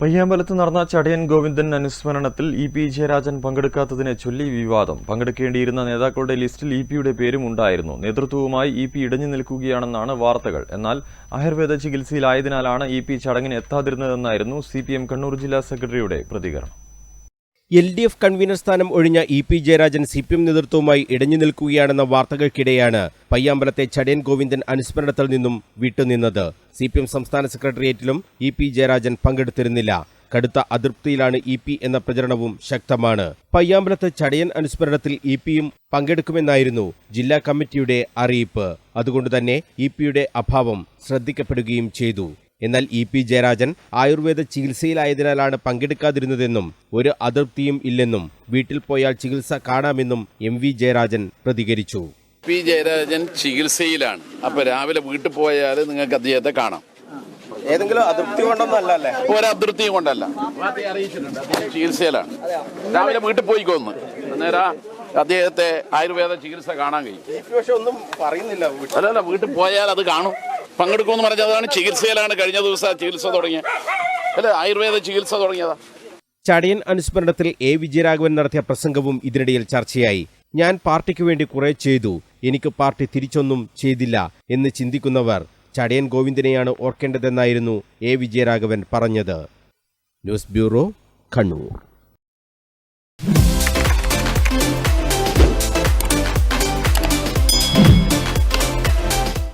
പയ്യാമ്പലത്ത് നടന്ന ചടയൻ ഗോവിന്ദൻ അനുസ്മരണത്തിൽ E P Jayarajan പങ്കെടുക്കാത്തതിനെ ചൊല്ലി വിവാദം. പങ്കെടുക്കേണ്ടിയിരുന്ന നേതാക്കളുടെ ലിസ്റ്റിൽ ഇ പിയുടെ പേരും ഉണ്ടായിരുന്നു. നേതൃത്വവുമായി ഇ പി ഇടഞ്ഞു നിൽക്കുകയാണെന്നാണ് വാർത്തകൾ. എന്നാൽ ആയുർവേദ ചികിത്സയിലായതിനാലാണ് ഇ പി ചടങ്ങിന് എത്താതിരുന്നതെന്നായിരുന്നു സി കണ്ണൂർ ജില്ലാ സെക്രട്ടറിയുടെ പ്രതികരണം. എൽ ഡി എഫ് കൺവീനർ സ്ഥാനം ഒഴിഞ്ഞ E P Jayarajan C P M നേതൃത്വവുമായി ഇടഞ്ഞു നിൽക്കുകയാണെന്ന വാർത്തകൾക്കിടെയാണ് പയ്യാമ്പലത്തെ ചടയൻ ഗോവിന്ദൻ അനുസ്മരണത്തിൽ നിന്നും വിട്ടുനിന്നത്. സി പി എം സംസ്ഥാന സെക്രട്ടേറിയറ്റിലും ഇ പി ജയരാജൻ പങ്കെടുത്തിരുന്നില്ല. കടുത്ത അതൃപ്തിയിലാണ് ഇ പി എന്ന പ്രചരണവും ശക്തമാണ്. പയ്യാമ്പലത്ത് ചടയൻ അനുസ്മരണത്തിൽ ഇ പിയും പങ്കെടുക്കുമെന്നായിരുന്നു ജില്ലാ കമ്മിറ്റിയുടെ അറിയിപ്പ്. അതുകൊണ്ടുതന്നെ ഇ പിയുടെ അഭാവം ശ്രദ്ധിക്കപ്പെടുകയും ചെയ്തു. എന്നാൽ ഇ പി ജയരാജൻ ആയുർവേദ ചികിത്സയിലായതിനാലാണ് പങ്കെടുക്കാതിരുന്നതെന്നും ഒരു അതൃപ്തിയും ഇല്ലെന്നും വീട്ടിൽ പോയാൽ ചികിത്സ കാണാമെന്നും എം വി ജയരാജൻ പ്രതികരിച്ചു. പി ജയരാജൻ ചികിത്സയിലാണ്. അപ്പൊ രാവിലെ വീട്ടിൽ പോയാൽ നിങ്ങൾക്ക് അദ്ദേഹത്തെ കാണാം. ഏതെങ്കിലും അതൃപ്തി കൊണ്ടൊന്നല്ല അല്ലേ ഒരതൃപ്തിയും കൊണ്ടല്ല. ചികിത്സയിലാണ്. രാവിലെ വീട്ടിൽ പോയിക്കോന്ന് അന്നേരം അദ്ദേഹത്തെ ആയുർവേദ ചികിത്സ കാണാൻ കഴിയും. പക്ഷെ ഒന്നും പറയുന്നില്ല അല്ലല്ല വീട്ടിൽ പോയാൽ അത് കാണും. പങ്കെടുക്കുമെന്ന് പറഞ്ഞതാണ് ചികിത്സയിലാണ് കഴിഞ്ഞ ദിവസം ചികിത്സ തുടങ്ങിയത്. അല്ല? ആയുർവേദ ചികിത്സ തുടങ്ങിയതാ. ചടയൻ അനുസ്മരണത്തിൽ എ വിജയരാഘവൻ നടത്തിയ പ്രസംഗവും ഇതിനിടയിൽ ചർച്ചയായി. ഞാൻ പാർട്ടിക്ക് വേണ്ടി കുറെ ചെയ്തു. എനിക്ക് പാർട്ടി തിരിച്ചൊന്നും ചെയ്തില്ല എന്ന് ചിന്തിക്കുന്നവർ ചടയൻ ഗോവിന്ദനെയാണ് ഓർക്കേണ്ടതെന്നായിരുന്നു എ വിജയരാഘവൻ പറഞ്ഞത്. News bureau Kannur.